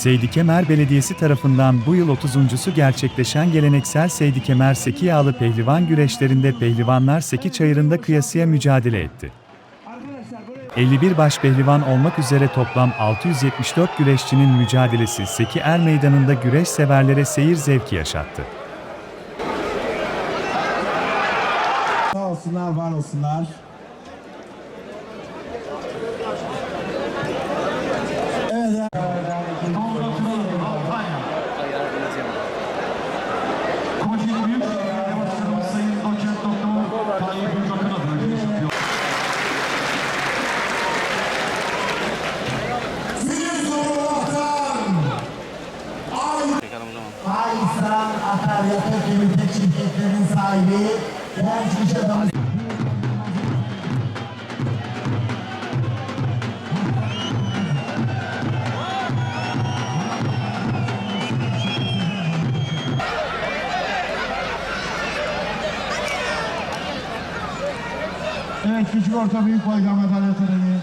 Seydi Kemer Belediyesi tarafından bu yıl 30.sü gerçekleşen geleneksel Seydi Kemer Seki Yağlı Pehlivan güreşlerinde pehlivanlar Seki Çayırı'nda kıyasıya mücadele etti. 51 baş pehlivan olmak üzere toplam 674 güreşçinin mücadelesi Seki Er Meydanı'nda güreş severlere seyir zevki yaşattı. Sağ olsunlar, var olsunlar. Akaryakıt Limited şirketlerinin sahibi genç iş adamı. Evet, küçük orta büyük boy madalya töreni.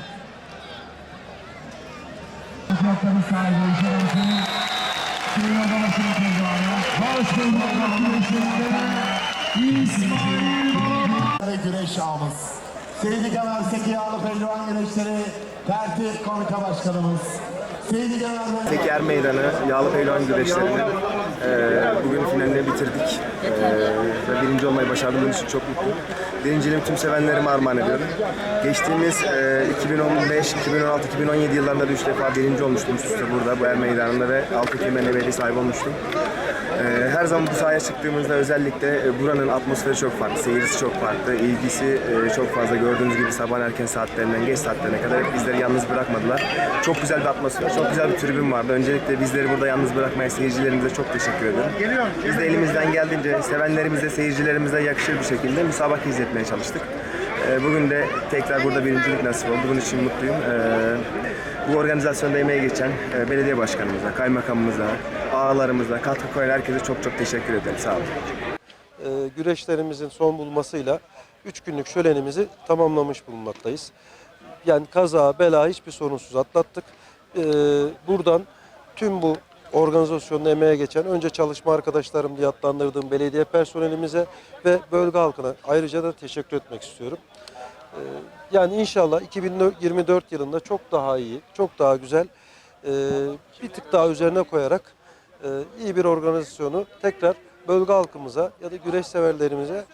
Fiyatların sahibi iş Güreş ağımız. Seydi Kemal Seki Yağlı Pehlivan Güreşleri Tertip Komite Başkanımız. Seydi Kemal Bey. Seki Er Meydanı Yağlı Pehlivan güreşlerini eee, bugün finalini bitirdik. Eee, ve birinci olmayı başardığım için çok mutluyum. Birinciliğimi tüm sevenlerime armağan ediyorum. Geçtiğimiz eee, 2015, 2016, 2017 yıllarında da üç defa birinci olmuştum üst burada bu Er Meydanı'nda ve altı kemerine veli sahibi olmuştum. Eee, her zaman bu sahaya çıktığımızda özellikle e, buranın atmosferi çok farklı, seyircisi çok farklı, ilgisi e, çok fazla. Gördüğünüz gibi sabah erken saatlerinden geç saatlerine kadar hep bizleri yalnız bırakmadılar. Çok güzel bir atmosfer, çok güzel bir tribün vardı. Öncelikle bizleri burada yalnız bırakmaya seyircilerimize çok teşekkür ederim. Biz de elimizden geldiğince sevenlerimize, seyircilerimize yakışır bir şekilde müsabaka izletmeye çalıştık. E, Bugün de tekrar burada birincilik nasip oldu. Bunun için mutluyum. E, Bu organizasyonda emeği geçen e, belediye başkanımıza, kaymakamımıza, ağalarımıza, katkı koyan herkese çok çok teşekkür ederim. Sağ olun. e, güreşlerimizin son bulmasıyla 3 günlük şölenimizi tamamlamış bulunmaktayız. Yani kaza, bela hiçbir sorunsuz atlattık. Buradan tüm bu organizasyonda emeğe geçen önce çalışma arkadaşlarım diye adlandırdığım belediye personelimize ve bölge halkına ayrıca da teşekkür etmek istiyorum. E, yani inşallah 2024 yılında çok daha iyi, çok daha güzel, e, bir tık daha üzerine koyarak e, iyi bir organizasyonu tekrar bölge halkımıza ya da güreş severlerimize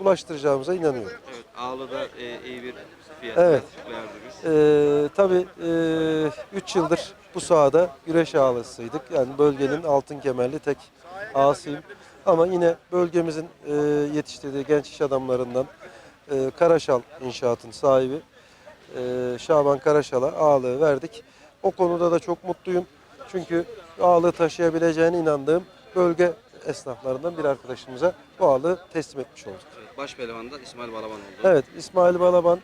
ulaştıracağımıza inanıyorum. Evet, Ağlı'da e, iyi bir fiyat Evet. verdiniz. Ee, tabii 3 yıldır bu sahada güreş ağlasıydık. Yani bölgenin altın kemerli tek ağasıyım. Ama yine bölgemizin e, yetiştirdiği genç iş adamlarından e, Karaşal İnşaat'ın sahibi e, Şaban Karaşal'a ağalığı verdik. O konuda da çok mutluyum. Çünkü ağalığı taşıyabileceğine inandığım bölge esnaflarından bir arkadaşımıza bu ağalığı teslim etmiş olduk. Baş pehlivan da İsmail Balaban oldu. Evet İsmail Balaban e,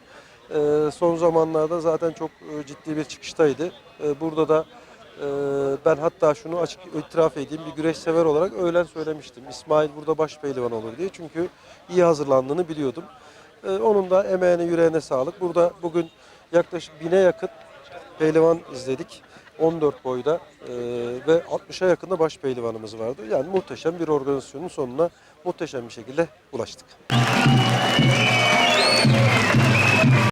son zamanlarda zaten çok e, ciddi bir çıkıştaydı. E, burada da e, ben hatta şunu açık itiraf edeyim bir güreş sever olarak öğlen söylemiştim. İsmail burada baş pehlivan olur diye çünkü iyi hazırlandığını biliyordum. E, onun da emeğine yüreğine sağlık. Burada bugün yaklaşık bine yakın pehlivan izledik. 14 boyda e, ve 60'a yakında baş pehlivanımız vardı. Yani muhteşem bir organizasyonun sonuna muhteşem bir şekilde ulaştık.